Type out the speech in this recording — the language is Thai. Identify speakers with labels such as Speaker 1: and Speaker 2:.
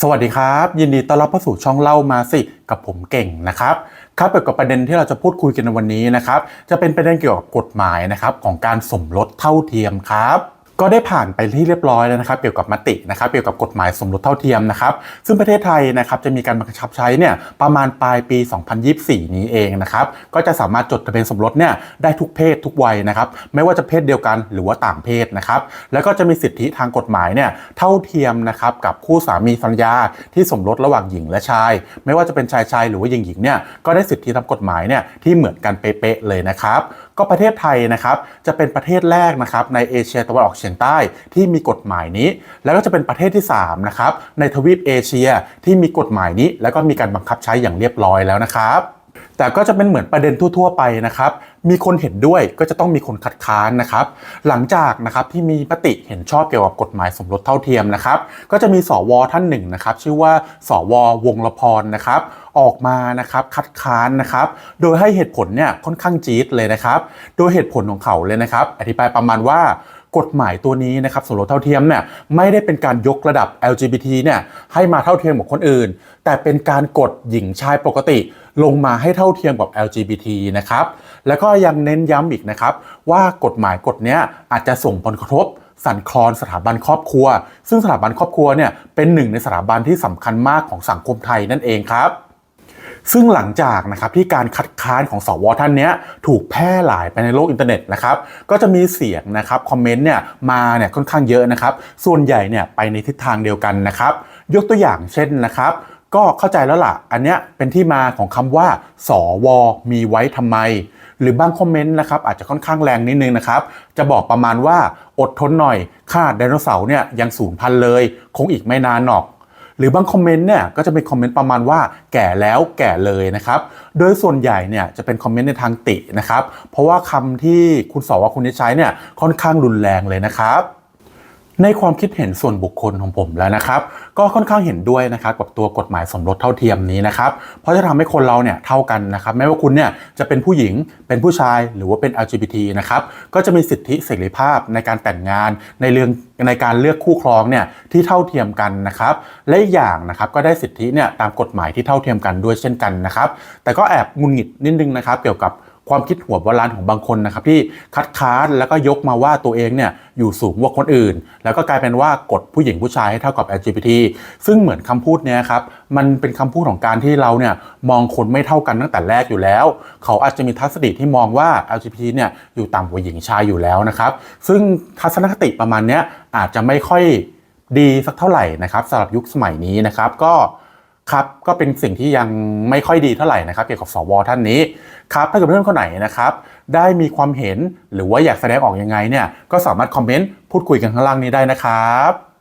Speaker 1: สวัสดีครับ ยินดีต้อนรับเข้าสู่ช่องเล่ามาสิกับผมเก่งนะครับครับเกี่ยวกับประเด็นที่เราจะพูดคุยกันในวันนี้นะครับ จะเป็นประเด็นเกี่ยวกับกฎหมายนะครับของการสมรสเท่าเทียมครับ ก็ได้ผ่านไปที่เรียบร้อยแล้วนะครับ เกี่ยวกับมตินะครับเกี่ยวกับกฎหมายสมรสเท่าเทียมนะครับ ซึ่งประเทศไทยนะครับจะมีการบังคับใช้เนี่ยประมาณปลายปี 2024 นี้เองนะครับก็จะสามารถจดทะเบียนสมรสเนี่ยได้ทุกเพศทุกวัยนะครับไม่ว่าจะเพศเดียวกันหรือว่าต่างเพศนะครับแล้วก็จะมีสิทธิทางกฎหมายเนี่ยเท่าเทียมนะครับกับคู่สามีภรรยาที่สมรสระหว่างหญิงและชาย ไม่ว่าจะเป็นชายชายหรือว่าหญิงหญิงเนี่ยก็ได้สิทธิทางกฎหมายเนี่ยที่เหมือนกันเป๊ะเลยนะครับก็ประเทศไทยนะครับจะเป็นประเทศแรกนะครับในเอเชียตะวันออกเฉียงใต้ที่มีกฎหมายนี้ แล้วก็จะเป็นประเทศที่3นะครับในทวีปเอเชียที่มีกฎหมายนี้ แล้วก็มีการบังคับใช้อย่างเรียบร้อยแล้วนะครับ แต่ก็จะเป็นเหมือนประเด็นทั่ว ๆ ไปนะครับ มีคนเห็นด้วยก็จะต้องมีคนคัดค้านนะครับ หลังจากนะครับที่มีมติเห็นชอบเกี่ยวกับกฎหมายสมรสเท่าเทียมนะครับ ก็จะมีสวท่านหนึ่งนะครับ ชื่อว่าสววงละพรนะครับ ออกมานะครับคัดค้านนะครับ โดยให้เหตุผลเนี่ยค่อนข้างจี๊ดเลยนะครับ โดยเหตุผลของเขาเลยนะครับ อธิบายประมาณว่า กฎหมายตัวนี้นะครับสมรสเท่าเทียมเนี่ยไม่ได้เป็นการยกระดับ LGBT เนี่ยให้มาเท่าเทียมกับคนอื่น แต่เป็นการกดหญิงชายปกติ ลงมาให้เท่าเทียมกับ LGBT นะครับแล้วก็ยังเน้นย้ำอีกนะครับว่ากฎหมายกฎเนี้ยอาจจะส่งผลกระทบสั่นคลอนสถาบันครอบครัว ซึ่งสถาบันครอบครัวเนี่ยเป็นหนึ่งในสถาบันที่สำคัญมากของสังคมไทยนั่นเองครับ ซึ่งหลังจากนะครับที่การคัดค้านของสวท่านนี้ถูกแพร่หลายไปในโลกอินเทอร์เน็ตนะครับก็จะมีเสียงนะครับคอมเมนต์เนี่ยมาเนี่ยค่อนข้างเยอะนะครับส่วนใหญ่เนี่ยไปในทิศทางเดียวกันนะครับยกตัวอย่างเช่นนะครับก็เข้าใจแล้วล่ะ อันเนี้ยเป็นที่มาของคำว่า สว มีไว้ทำไม หรือบางคอมเมนต์นะครับอาจจะค่อนข้างแรงนิดนึงนะครับ จะบอกประมาณว่าอดทนหน่อยขนาไดโนเสาร์เนี่ยยังสูญพันธุ์เลย คงอีกไม่นานหรอก หรือบางคอมเมนต์เนี่ยก็จะเป็นคอมเมนต์ประมาณว่าแก่แล้วแก่เลยนะครับ โดยส่วนใหญ่เนี่ยจะเป็นคอมเมนต์ในทางตินะครับ เพราะว่าคำที่คุณสอว่าคุณได้ใช้เนี่ยค่อนข้างรุนแรงเลยนะครับ ในความคิดเห็นส่วนบุคคลของผมแล้วนะครับ ก็ค่อนข้างเห็นด้วยนะครับกับตัวกฎหมายสมรสเท่าเทียมนี้นะครับ เพราะจะทำให้คนเราเนี่ยเท่ากันนะครับไม่ว่าคุณเนี่ยจะเป็นผู้หญิงเป็นผู้ชายหรือว่าเป็น LGBT นะครับก็จะมีสิทธิเสรีภาพในการแต่งงานในเรื่องในการเลือกคู่ครองเนี่ยที่เท่าเทียมกันนะครับและอีกอย่างนะครับก็ได้สิทธิเนี่ยตามกฎหมายที่เท่าเทียมกันด้วยเช่นกันนะครับแต่ก็แอบงุนหงิดนิดนึงนะครับเกี่ยวกับ ความคิดหัวโบราณของบางคนนะครับที่คัดค้านแล้วก็ยกมาว่าตัวเองเนี่ยอยู่สูงกว่าคนอื่น แล้วก็กลายเป็นว่ากดผู้หญิงผู้ชายให้เท่ากับ LGBT ซึ่งเหมือนคำพูดเนี้ยครับมันเป็นคำพูดของการที่เราเนี่ยมองคนไม่เท่ากันตั้งแต่แรกอยู่แล้ว เขาอาจจะมีทัศนคติที่มองว่า LGBT เนี่ยอยู่ต่ำกว่าหญิงชายอยู่แล้วนะครับ ซึ่งทัศนคติประมาณเนี้ยอาจจะไม่ค่อยดีสักเท่าไหร่นะครับสำหรับยุคสมัยนี้นะครับก็ ครับก็เป็นสิ่งที่ยังไม่ค่อยดีเท่าไหร่นะครับเกี่ยวกับสวท่านนี้ครับถ้าเกิดเพื่อนคนไหนนะครับได้มีความเห็นหรือว่าอยากแสดงออกยังไงเนี่ยก็สามารถคอมเมนต์พูดคุยกันข้างล่างนี้ได้นะครับ